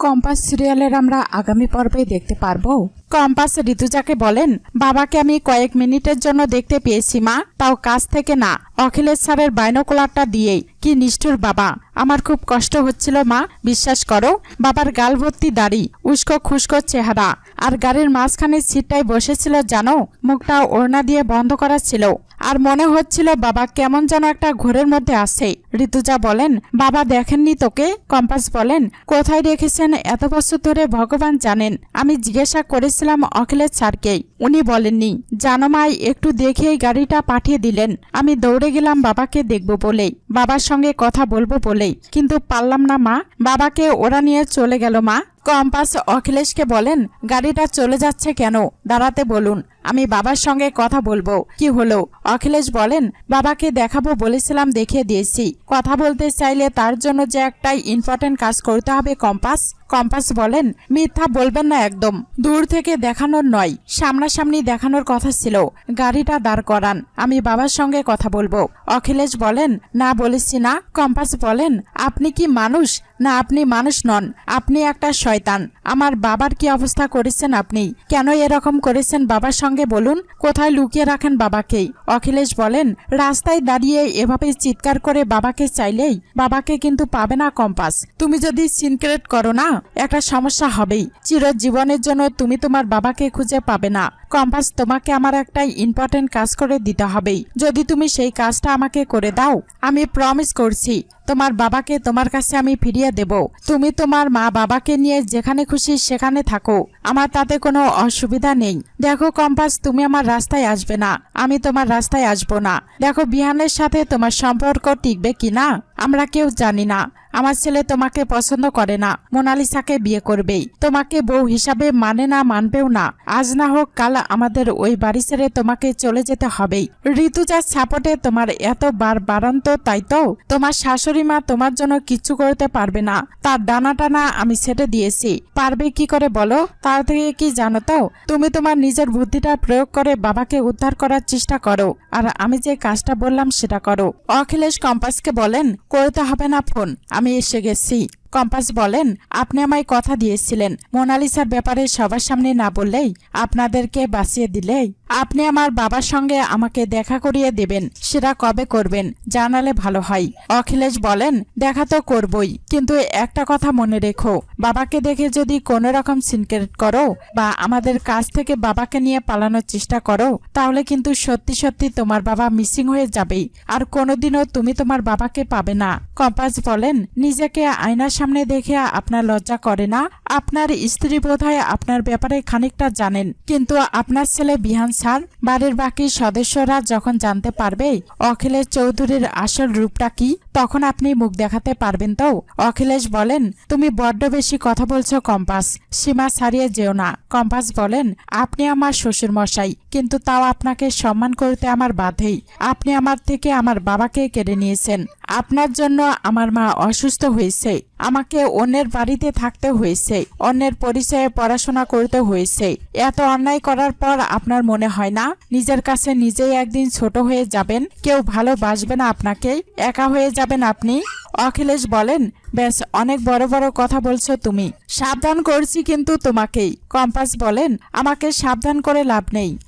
Compass সিরিয়ালের আমরা আগামী পর্বে দেখতে পারব। কম্পাস ঋতুজাকে বলেন, বাবাকে আমি কয়েক মিনিটের জন্য দেখতে পেয়েছি, মা। তাও কাছ থেকে না। অখিলেশ স্যারের বাইনোকুলারটা দিয়েই। কি নিষ্ঠুর বাবা। আমার খুব কষ্ট হচ্ছিল, মা। বিশ্বাস করো, বাবার গাল ভর্তি দাড়ি, উস্কো খুস্কো চেহারা। আর গাড়ির মাঝখানে সিটটায় বসেছিল, জানো? মুখটা ওড়না দিয়ে বন্ধ করা ছিল। আর মনে হচ্ছিল, বাবা কেমন যেন একটা ঘোরের মধ্যে আছে। ঋতুজা বলেন, বাবা দেখেননি তোকে? কম্পাস বলেন, কোথায় রেখেছেন এত বছর ধরে ভগবান জানেন। আমি জিজ্ঞাসা করেছিলাম অখিলেশ স্যারকেই উনি বলেননি, জানো মাই, একটু দেখেই গাড়িটা পাঠিয়ে দিলেন। আমি দৌড়ে গেলাম বাবাকে দেখব বলেই বাবার সঙ্গে কথা বলব বলেই। কিন্তু পারলাম না মা। বাবাকে ওরা নিয়ে চলে গেল মা। কম্পাস অখিলেশকে বলেন, গাড়িটা চলে যাচ্ছে কেন? দাঁড়াতে বলুন। আমি বাবার সঙ্গে কথা বলব। কি হলো? অখিলেশ বলেন, বাবাকে দেখাবো বলেছিলাম, দেখিয়ে দিয়েছি। কথা বলতে চাইলে তার জন্য যে একটা ইম্পর্টেন্ট কাজ করতে হবে কম্পাস। কম্পাস বলেন, মিথ্যা বলবেন না একদম। দূর থেকে দেখানোর নয়, সামনাসামনি দেখানোর কথা ছিল। গাড়িটা দাঁড় করান, আমি বাবার সঙ্গে কথা বলব। অখিলেশ বলেন, না বলেছি না। কম্পাস বলেন, আপনি কি মানুষ? না, আপনি মানুষ নন, আপনি একটা শয়তান। আমার বাবার কি অবস্থা করেছেন আপনি? কেন এরকম করেছেন বাবার বলুন, কোথায় লুকিয়ে রাখেন বাবাকেই? অখিলেশ বলেন, রাস্তায় দাঁড়িয়ে এভাবে চিৎকার করে বাবাকে চাইলেই বাবাকে কিন্তু পাবে না কম্পাস। তুমি যদি সিনক্রেট করো না, একটা সমস্যা হবেই। চিরজীবনের জন্য তুমি তোমার বাবাকে খুঁজে পাবে না। কম্পাস, তোমাকে আমার একটা ইম্পর্টেন্ট কাজ করে দিতে হবেই। যদি তুমি সেই কাজটা আমাকে করে দাও, আমি প্রমিস করছি তোমার বাবাকে তোমার কাছে আমি ফিরিয়ে দেব। তুমি তোমার মা বাবাকে নিয়ে যেখানে খুশি সেখানে থাকো। আমার তাতে কোনো অসুবিধা নেই। দেখো কম্পাস, তুমি আমার রাস্তায় আসবে না। আমি তোমার রাস্তায় আসব না। দেখো বিহানের সাথে তোমার সম্পর্ক টিকবে কিনা? আমরা কেউ জানি না। আমার ছেলে তোমাকে পছন্দ করে না। মোনালিসাকে বিয়ে করবেই। তোমাকে বউ হিসাবে মানে না মানবেও না। আজ না হোক কাল আমাদের ওই বাড়ি ছেড়ে তোমাকে চলে যেতে হবেই। ঋতুজার সাপোর্টে তোমার এত বার বারান্ত, তাই তো? তোমার শাশুড়ি মা তোমার জন্য কিচ্ছু করতে পারবে না। তার ডানা টানা আমি ছেটে দিয়েছি। পারবে কি করে বলো? তার থেকে কি জানো তো? তুমি তোমার নিজের বুদ্ধিটা প্রয়োগ করে বাবাকে উদ্ধার করার চেষ্টা করো। আর আমি যে কাজটা বললাম সেটা করো। অখিলেশ কম্পাসকে বলেন, করতে হবে না ফোন। আমি এসে গেছি কম্পাস বলেন, আপনি আমায় কথা দিয়েছিলেন। মোনালিসার ব্যাপারে সবার সামনে না বললেই আপনাদেরকে বাঁচিয়ে দিলেই আপনি আমার বাবার সঙ্গে আমাকে দেখা করিয়ে দেবেন, সেটা কবে করবেন জানালে ভালো হয়। অখিলেশ বলেন, দেখা তো করবই, কিন্তু একটা কথা মনে রেখো। বাবাকে দেখে যদি কোনো রকম সিনক্রেট করো বা আমাদের কাছ থেকে বাবাকে নিয়ে পালানোর চেষ্টা করো, তাহলে কিন্তু সত্যি সত্যি তোমার বাবা মিসিং হয়ে যাবেই। আর কোনোদিনও তুমি তোমার বাবাকে পাবে না। কম্পাস বলেন, নিজেকে আয়নার সামনে দেখে আপনার লজ্জা করে না? আপনার স্ত্রী বোধহয় আপনার ব্যাপারে খানিকটা জানেন। কিন্তু আপনার ছেলে বিহান সার বাড়ির বাকি সদস্যরা যখন জানতে পারবে অখিলের চৌধুরীর আসল রূপটা কি? তখন আপনি মুখ দেখাতে পারবেন তো? অখিলেশ বলেন, তুমি বড্ড বেশি কথা বলছো, কম্পাস। সীমা ছাড়িয়ে যেও না। কম্পাস বলেন, আপনি আমার শ্বশুর মশাই কিন্তু তাও আপনাকে সম্মান করতে আমার বাধেই। আপনি আমার থেকে আমার বাবাকে কেড়ে নিয়েছেন। আপনার জন্য আমার মা অসুস্থ হয়েছে। আমাকে অন্যের বাড়িতে থাকতে হয়েছে। অন্যের পরিচয়ে পড়াশোনা করতে হয়েছে। এত অন্যায় করার পর আপনার মনে হয় না? নিজের কাছে নিজেই একদিন ছোট হয়ে যাবেন? কেউ ভালোবাসবে না আপনাকে? একা হয়ে যাবেন আপনি? অখিলেশ বলেন ব্যাস অনেক বড় বড় কথা বলছো তুমি। সাবধান করছি কিন্তু তোমাকেই। কম্পাস বলেন, আমাকে সাবধান করে লাভ নেই।